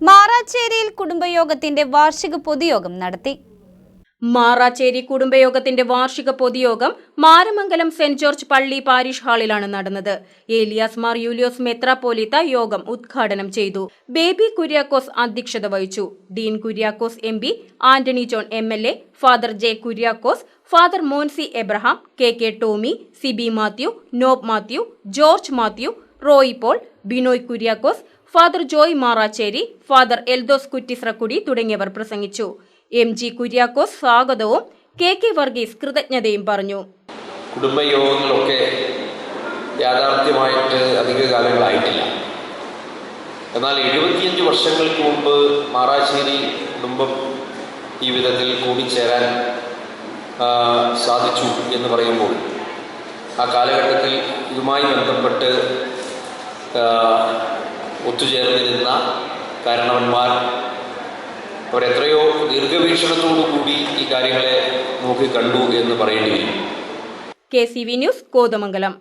മാറാച്ചേരിയിൽ കുടുംബയോഗത്തിന്റെ വാർഷിക പൊതുയോഗം നടത്തി. മാറാച്ചേരി കുടുംബയോഗത്തിന്റെ വാർഷിക പൊതുയോഗം മാരമംഗലം സെന്റ് ജോർജ് പള്ളി പാരിഷ് ഹാളിലാണ് നടന്നത്. ഏലിയാസ് മാർ യൂലിയോസ് മെത്രാപ്പോലിത്ത യോഗം ഉദ്ഘാടനം ചെയ്തു. ബേബി കുര്യാക്കോസ് അധ്യക്ഷത വഹിച്ചു. Dean Kuriakose M P Antony John M L A father J Kuriakose father Monsy Abraham K K Tomy Siby Mathew knob Mathew George Mathew Roy Paul Binoy Kuriakose father Joy Maracheri father Eldhose Kuttisrakudi തുടങ്ങിയവർ പ്രസംഗിച്ചു. M G Kuriakose സ്വാഗതവും K K Varghese കൃതജ്ഞതയും പറഞ്ഞു. കുടുംബയോഗങ്ങളൊക്കെ യാഥാർത്ഥ്യമായിട്ട് അധിക കാലങ്ങളായിട്ടില്ല. എന്നാൽ എഴുപത്തിയഞ്ച് വർഷങ്ങൾക്ക് മുമ്പ് മാറാശ്ശേരി കുടുംബം ഈ വിധത്തിൽ കൂടിച്ചേരാൻ സാധിച്ചു എന്ന് പറയുമ്പോൾ ആ കാലഘട്ടത്തിൽ ഇതുമായി ബന്ധപ്പെട്ട് ഒത്തുചേർന്നിരുന്ന കാരണവന്മാർ അവരെത്രയോ ദീർഘവീക്ഷണത്തോടു കൂടി ഈ കാര്യങ്ങളെ നോക്കി കണ്ടു എന്ന് പറയേണ്ടി വരും. K C V news Kothamangalam.